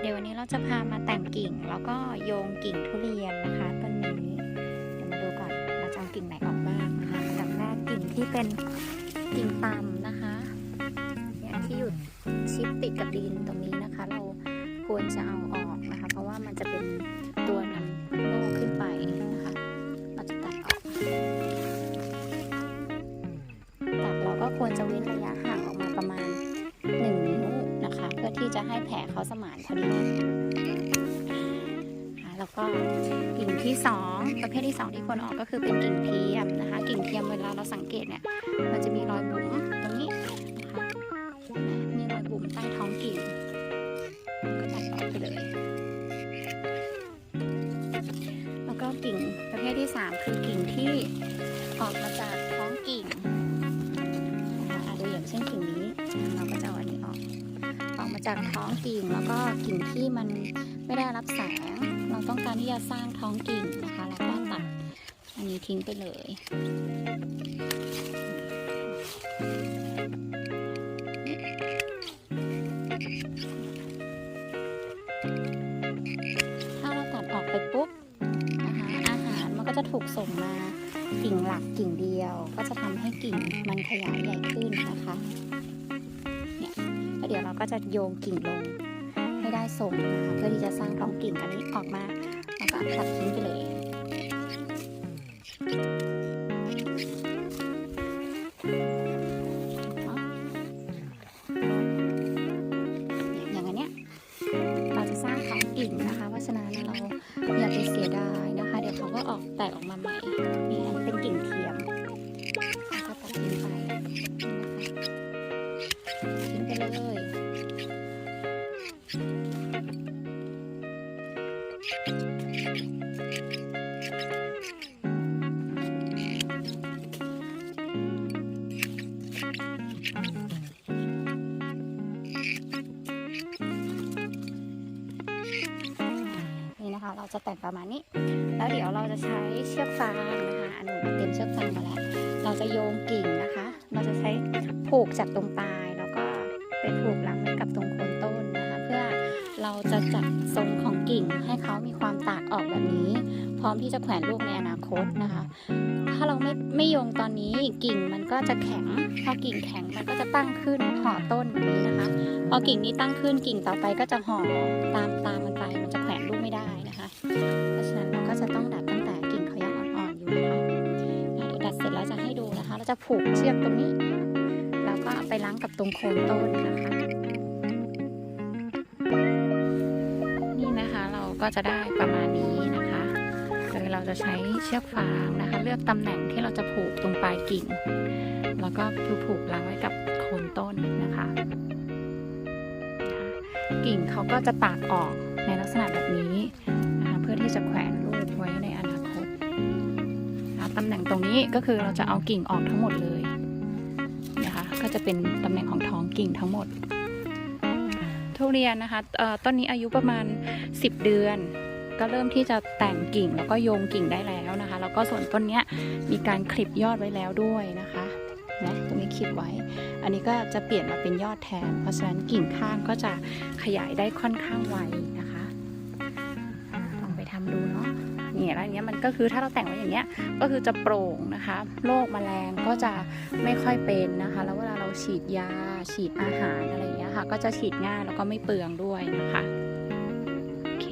เดี๋ยววันนี้เราจะพามาแต่งกิ่งแล้วก็โยงกิ่งทุเรียนนะคะต้นนี้ เดี๋ยวมาดูก่อนเราจะเอากิ่งไหนออกบ้างนะคะอันแรกกิ่งที่เป็นกิ่งต่ำนะคะเนี่ยที่อยู่ชิดติดกับดินตรงนี้นะคะ เราควรจะเอาออกนะคะ เพราะว่ามันจะเป็น จะให้แผลเขาสมานพอดีแล้วก็กิ่งที่ 2 ประเภทที่ 2 ที่ควรออกก็คือเป็นกิ่งเทียมนะคะ กิ่งเทียมเวลาเราสังเกตเนี่ยมันจะมีรอยบุ๋มตรงนี้นะคะมีรอยบุ๋มใต้ท้องกิ่งก็ตัดออกไปเลยแล้วก็กิ่งประเภทที่ 3 คือกิ่งที่ออกมาจาก จากท้องกิ่งแล้วก็กิ่งที่มันไม่ได้รับแสง เราต้องการที่จะสร้างท้องกิ่งนะคะเราก็ตัดอันนี้ทิ้งไปเลยถ้าเราตัดออกไปปุ๊บนะคะอาหารมันก็จะถูกส่งมากิ่งหลักกิ่งเดียว ก็จะทำให้กิ่งมันขยายใหญ่ขึ้นนะคะ เดี๋ยวเราก็จะโยงกิ่งลงให้ได้ทรงนะคะเพื่อที่จะสร้างท้องกิ่งอันนี้ออกมาแล้วก็ตัดทิ้งไปเลย อย่างอันเนี้ยเราจะสร้างท้องกิ่งนะคะเพราะฉะนั้นเราอย่าไปเสียดายนะคะ เดี๋ยวเขาก็ออกแตกออกมาใหม่ จะแต่งประมาณนี้ แล้วเดี๋ยวเราจะใช้เชือกฟางนะคะอันนี้เตรียมเชือกฟางมาแล้ว เราจะโยงกิ่งนะคะ เราจะใช้ผูกจากตรงปลายแล้วก็ไปผูกหลังไว้กับตรงโคนต้นนะคะ เพื่อเราจะจัดทรงของกิ่งให้เขามีความตากออกแบบนี้ พร้อมที่จะแขวนลูกในอนาคตนะคะ ถ้าเราไม่ไม่โยงตอนนี้กิ่งมันก็จะแข็งพอกิ่งแข็งมันก็จะตั้งขึ้นห่อต้นแบบนี้นะคะพอกิ่งนี้ตั้งขึ้นกิ่งต่อไปก็จะห่อตามตามมันไปมันจะ เพราะฉะนั้นเราก็จะต้องดัดตั้งแต่กิ่งเขายังอ่อนๆอยู่นะคะเดี๋ยวดัดเสร็จแล้วจะให้ดูนะคะ เราจะผูกเชือกตรงนี้ แล้วก็ไปล้างกับตรงโคนต้นนะคะ นี่นะคะเราก็จะได้ประมาณนี้นะคะโดยเราจะใช้เชือกฟางนะคะ เลือกตำแหน่งที่เราจะผูกตรงปลายกิ่ง แล้วก็คือผูกล้างไว้กับโคนต้นนะคะ กิ่งเขาก็จะตากออกในลักษณะแบบนี้ ที่จะแขวนลูกไว้ในอนาคตนะตำแหน่งตรงนี้ก็คือเราจะเอากิ่งออกทั้งหมดเลยนะคะก็จะเป็นตำแหน่งของท้องกิ่งทั้งหมด ทุเรียนนะคะต้นนี้อายุประมาณ 10 เดือนก็เริ่มที่จะแต่งกิ่งแล้วก็โยงกิ่งได้แล้วนะคะ แล้วก็ส่วนต้นนี้มีการคลิปยอดไว้แล้วด้วยนะคะนะตรงนี้คลิปไว้ อันนี้ก็จะเปลี่ยนมาเป็นยอดแทน เพราะฉะนั้นกิ่งข้างก็จะขยายได้ค่อนข้างไวนะ นี่แล้วอย่างเงี้ยมันก็คือถ้าเราแต่งไว้อย่างเงี้ยก็คือจะโปร่งนะคะโรคแมลงก็จะไม่ค่อยเป็นนะคะ แล้วเวลาเราฉีดยาฉีดอาหารอะไรอย่างเงี้ยค่ะ ก็จะฉีดง่ายแล้วก็ไม่เปลืองด้วยนะคะโอเค